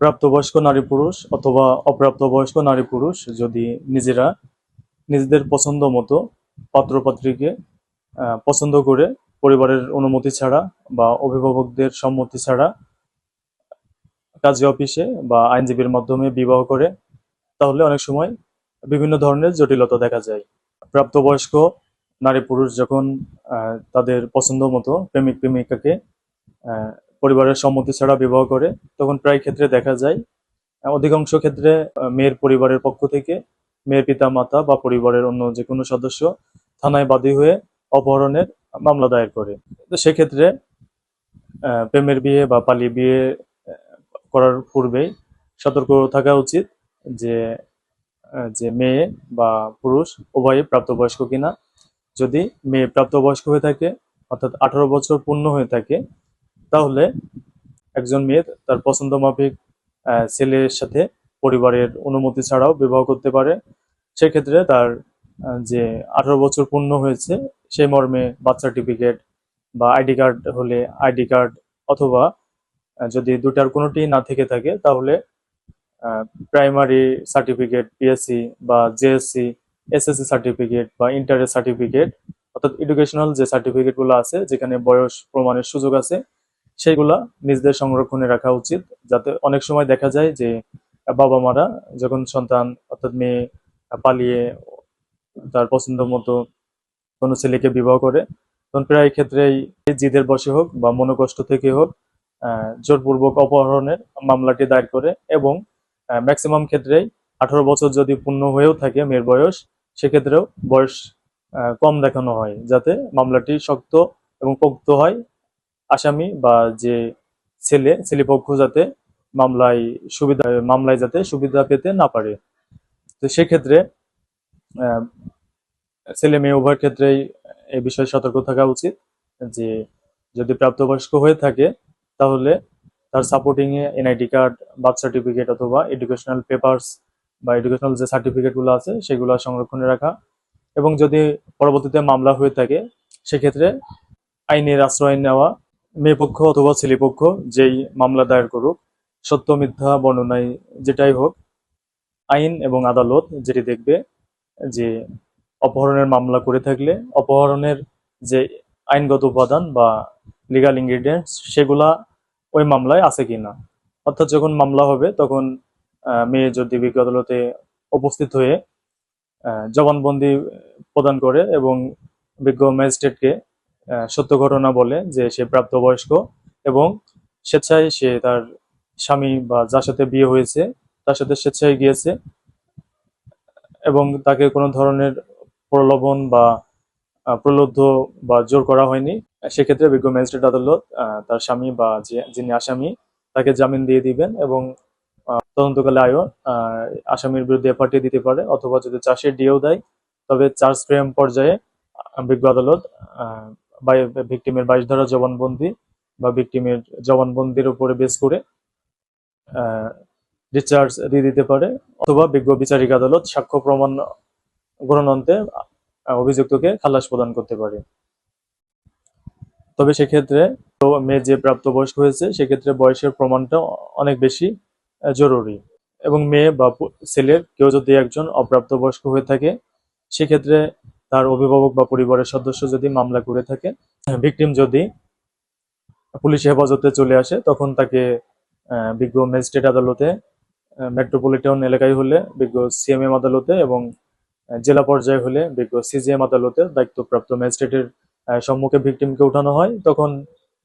প্রাপ্তবয়স্ক নারী পুরুষ অথবা অপ্রাপ্তবয়স্ক নারী পুরুষ যদি নিজেরা নিজেদের পছন্দ মতো পাত্রপাত্রীকে পছন্দ করে পরিবারের অনুমতি ছাড়া বা অভিভাবকদের সম্মতি ছাড়া কাজী অফিসে বা আইনজীবীর মাধ্যমে বিবাহ করে, তাহলে অনেক সময় বিভিন্ন ধরনের জটিলতা দেখা যায়। প্রাপ্তবয়স্ক নারী পুরুষ যখন তাদের পছন্দ মতো প্রেমিক প্রেমিকাকে পরিবারের সম্মতি ছাড়া বিবাহ করে, তখন প্রায় ক্ষেত্রে দেখা যায়, অধিকাংশ ক্ষেত্রে মেয়ের পরিবারের পক্ষ থেকে মেয়ের পিতা মাতা বা পরিবারের অন্য যে কোনো সদস্য থানায় বাদী হয়ে অপহরণের মামলা দায়ের করে। তো সেক্ষেত্রে প্রেমের বিয়ে বা পালিয়ে বিয়ে করার পূর্বেই সতর্ক থাকা উচিত যে যে মেয়ে বা পুরুষ উভয়ে প্রাপ্তবয়স্ক কিনা। যদি মেয়ে প্রাপ্তবয়স্ক হয়ে থাকে, অর্থাৎ আঠারো বছর পূর্ণ হয়ে থাকে তাহলে একজন মেয়ে তার পছন্দ মাফিক ছেলের সাথে পরিবারের অনুমতি ছাড়াও বিবাহ করতে পারে। সেক্ষেত্রে তার যে আঠারো বছর পূর্ণ হয়েছে সেই মর্মে বার্থ সার্টিফিকেট বা আইডি কার্ড হলে আইডি কার্ড অথবা যদি দুটার কোনোটি না থেকে থাকে, তাহলে প্রাইমারি সার্টিফিকেট পিএসসি বা জেএসসি এসএসসি সার্টিফিকেট বা ইন্টারের সার্টিফিকেট অর্থাৎ এডুকেশনাল যে সার্টিফিকেটগুলো আছে, যেখানে বয়স প্রমাণের সুযোগ আছে সেইগুলা নিজেদের সংরক্ষণে রাখা উচিত, যাতে অনেক সময় দেখা যায় যে বাবা মারা যখন সন্তান অর্থাৎ মেয়ে পালিয়ে তার পছন্দ মতো কোনো ছেলেকে বিবাহ করে, তখন প্রায় ক্ষেত্রেই জিদের বসে হোক বা মনোকষ্ট থেকে হোক জোরপূর্বক অপহরণের মামলাটি দায়ের করে এবং ম্যাক্সিমাম ক্ষেত্রেই আঠারো বছর যদি পূর্ণ হয়েও থাকে মেয়ের বয়স, সেক্ষেত্রেও বয়স কম দেখানো হয়, যাতে মামলাটি শক্ত এবং পোক্ত হয় আসামি বা যে ছেলে ছেলেপক্ষ যাতে মামলায় সুবিধা, মামলায় যাতে সুবিধা পেতে না পারে। তো সেক্ষেত্রে ছেলে মেয়ে উভয়ের ক্ষেত্রেই এই বিষয়ে সতর্ক থাকা উচিত যে যদি প্রাপ্তবয়স্ক হয়ে থাকে, তাহলে তার সাপোর্টিং এ এনআইডি কার্ড বার্থ সার্টিফিকেট অথবা এডুকেশনাল পেপারস বা এডুকেশনাল যে সার্টিফিকেটগুলো আছে, সেগুলো সংরক্ষণে রাখা। এবং যদি পরবর্তীতে মামলা হয়ে থাকে, সেক্ষেত্রে আইনের আশ্রয় নেওয়া মেয়ে পক্ষ অথবা ছেলেপক্ষ যেই মামলা দায়ের করুক, সত্য, মিথ্যা, বর্ণনায় যেটাই হোক, আইন এবং আদালত যেটি দেখবে যে অপহরণের মামলা করে থাকলে, অপহরণের যে আইনগত উপাদান বা লিগাল ইনগ্রিডিয়েন্টস সেগুলা ওই মামলায় আছে কিনা। অর্থাৎ যখন মামলা হবে, তখন মেয়ে যদি বিজ্ঞ আদালতে উপস্থিত হয়ে জবানবন্দি প্রদান করে এবং বিজ্ঞ ম্যাজিস্ট্রেটকে সত্য ঘটনা বলে যে সে প্রাপ্তবয়স্ক এবং স্বেচ্ছায় সে তার স্বামী বা যার সাথে বিয়ে হয়েছে, তার সাথে স্বেচ্ছায় গিয়েছে এবং তাকে কোনো ধরনের প্রলোভন বা প্রলুব্ধ বা জোর করা হয়নি। সেক্ষেত্রে বিজ্ঞ ম্যাজিস্ট্রেট আদালত তার স্বামী বা যিনি আসামি, তাকে জামিন দিয়ে দিবেন এবং তদন্তকালে আয়ও আসামির বিরুদ্ধে এফআরটি দিতে পারে অথবা যদি চাষের ডিও দেয়, তবে চার্জ ফ্রেম পর্যায়ে বিজ্ঞ আদালত ভিকটিমের বাইশ ধারা জবানবন্দি বা ভিকটিমের জবানবন্দির উপরে বেস করে ডিসচার্জ দিয়ে দিতে পারে অথবা বিজ্ঞ বিচারিক আদালত সাক্ষ্য প্রমাণ গ্রহণান্তে আহ, অভিযুক্তকে খালাস প্রদান করতে পারে। তবে সেক্ষেত্রে মেয়ে যে প্রাপ্তবয়স্ক হয়েছে সেক্ষেত্রে বয়সের প্রমাণটা অনেক বেশি জরুরি। এবং মেয়ে বা ছেলের কেউ যদি একজন অপ্রাপ্তবয়স্ক হয়ে থাকে সেক্ষেত্রে তার অভিভাবক বা পরিবারের সদস্য যদি মামলা করে থাকে ভিকটিম যদি পুলিশ হেফাজতে চলে আসে, তখন তাকে বিজ্ঞ ম্যাজিস্ট্রেট আদালতে মেট্রোপলিটন এলাকায় হলে বিজ্ঞ সিএমএম আদালতে এবং জেলা পর্যায়ে হলে বিজ্ঞ সিজিএম আদালতে দায়িত্বপ্রাপ্ত ম্যাজিস্ট্রেটের সম্মুখে ভিকটিমকে উঠানো হয়। তখন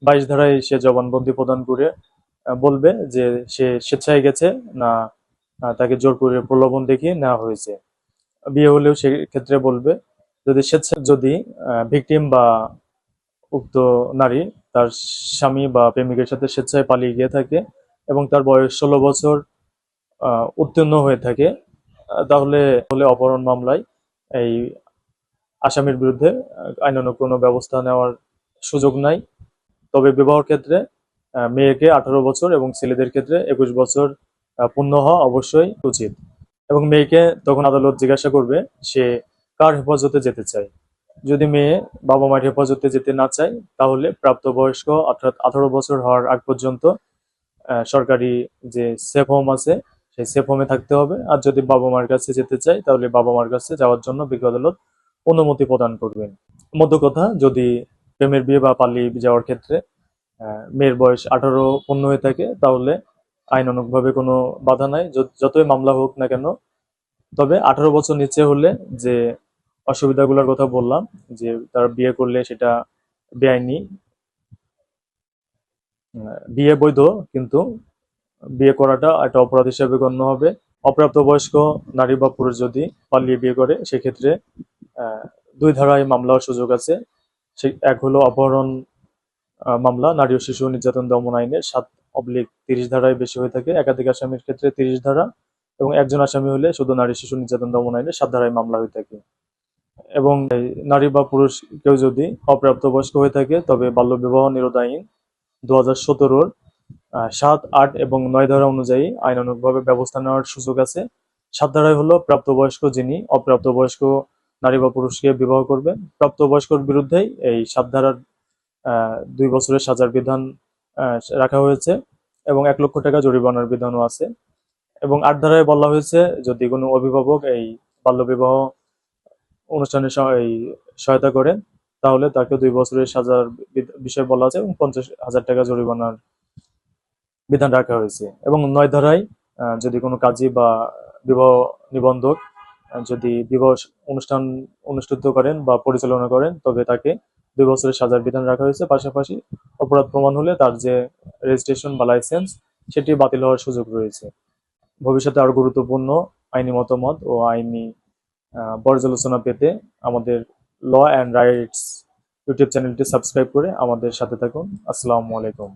বাইশ ধারায় সে জবানবন্দি প্রদান করে বলবে যে সে স্বেচ্ছায় গেছে না, তাকে জোর করে প্রলোভন দেখিয়ে নেওয়া হয়েছে। বিয়ে হলেও সেক্ষেত্রে বলবে যদি স্বেচ্ছা যদি ভিকটিম বা উক্ত নারী তার স্বামী বা প্রেমিকের সাথে স্বেচ্ছায় পালিয়ে গিয়ে থাকে এবং তার বয়স ষোলো বছর উত্তীর্ণ হয়ে থাকে তাহলে হলে অপহরণ মামলায় এই আসামির বিরুদ্ধে আইনানুগ কোনো ব্যবস্থা নেওয়ার সুযোগ নাই। তবে বিবাহর ক্ষেত্রে মেয়েকে আঠারো বছর এবং ছেলেদের ক্ষেত্রে একুশ বছর পূর্ণ হওয়া অবশ্যই উচিত। এবং মেয়েকে তখন আদালত জিজ্ঞাসা করবে, সে কার হেফাজতে যেতে চায়? যদি মেয়ে বাবা মায়ের হেফাজতে যেতে না চায়, তাহলে প্রাপ্তবয়স্ক অর্থাৎ আঠারো বছর হওয়ার আগ পর্যন্ত সরকারি যে সেফ হোম আছে, সেই সেফ হোমে থাকতে হবে। আর যদি বাবা মার কাছে যেতে চাই তাহলে বাবা মার কাছে যাওয়ার জন্য বিজ্ঞ আদালত অনুমতি প্রদান করবেন। মধ্য কথা, যদি প্রেমের বিয়ে বা পালিয়ে যাওয়ার ক্ষেত্রে মেয়ের বয়স আঠারো পূর্ণ হয়ে থাকে, তাহলে আইনানুগভাবে কোনো বাধা নাই। যত- যতই মামলা হোক না কেন তবে আঠারো বছর নিচে হলে যে অসুবিধাগুলোর কথা বললাম, যে তার বিয়ে করলে সেটা বেআইনি বিয়ে বৈধ, কিন্তু বিয়ে করাটা একটা অপরাধ হিসেবে গণ্য হবে। অপ্রাপ্তবয়স্ক নারী বা পুরুষ যদি পালিয়ে বিয়ে করে, সেক্ষেত্রে দুই ধারায় মামলা সুযোগ আছে। সে এক হলো অপহরণ মামলা, নারী ও শিশু নির্যাতন দমন আইনের সাত অবলিক তিরিশ ধারায় বেশি হয়ে থাকে। একাধিক আসামির ক্ষেত্রে তিরিশ ধারা। এবং একজন আসামি হলে শুধু নারী শিশু নির্যাতন দমন আইনের সাত ধারায় মামলা হয়ে থাকে। এবং নারী বা পুরুষ কেউ যদি অপ্রাপ্তবয়স্ক হয়ে থাকে, তবে বাল্যবিবাহ নিরোধ আইন দু হাজার সতেরোর সাত, আট এবং নয় ধারা অনুযায়ী আইনানুগভাবে ব্যবস্থা নেওয়ার সুযোগ আছে। সাত ধারায় হলো প্রাপ্তবয়স্ক যিনি অপ্রাপ্তবয়স্ক নারী বা পুরুষকে বিবাহ করবেন, প্রাপ্তবয়স্কর বিরুদ্ধেই এই সাত ধারার দুই বছরের সাজার বিধান রাখা হয়েছে এবং এক লক্ষ টাকা জরিমানার বিধানও আছে। এবং আট ধারায় বলা হয়েছে, যদি কোনো অভিভাবক এই বাল্যবিবাহ অনুষ্ঠানে সহায়তা করেন তাহলে তাকে দুই বছরের সাজার বিষয় বলা আছে এবং পঞ্চাশ হাজার টাকা জরিমানার বিধান রাখা হয়েছে। এবং নয় ধারায় যদি কোনো কাজী বা বিবাহ নিবন্ধক যদি বিবাহ অনুষ্ঠান অনুষ্ঠিত করেন বা পরিচালনা করেন, তবে তাকে দুই বছরের সাজার বিধান রাখা হয়েছে। পাশাপাশি অপরাধ প্রমাণ হলে তার যে রেজিস্ট্রেশন বা লাইসেন্স, সেটি বাতিল হওয়ার সুযোগ রয়েছে। ভবিষ্যতে আরও গুরুত্বপূর্ণ আইনি মতামত ও আইনি পর্যালোচনা পেতে আমাদের ল অ্যান্ড রাইটস ইউটিউব চ্যানেলটি সাবস্ক্রাইব করে আমাদের সাথে থাকুন। আসসালামু আলাইকুম।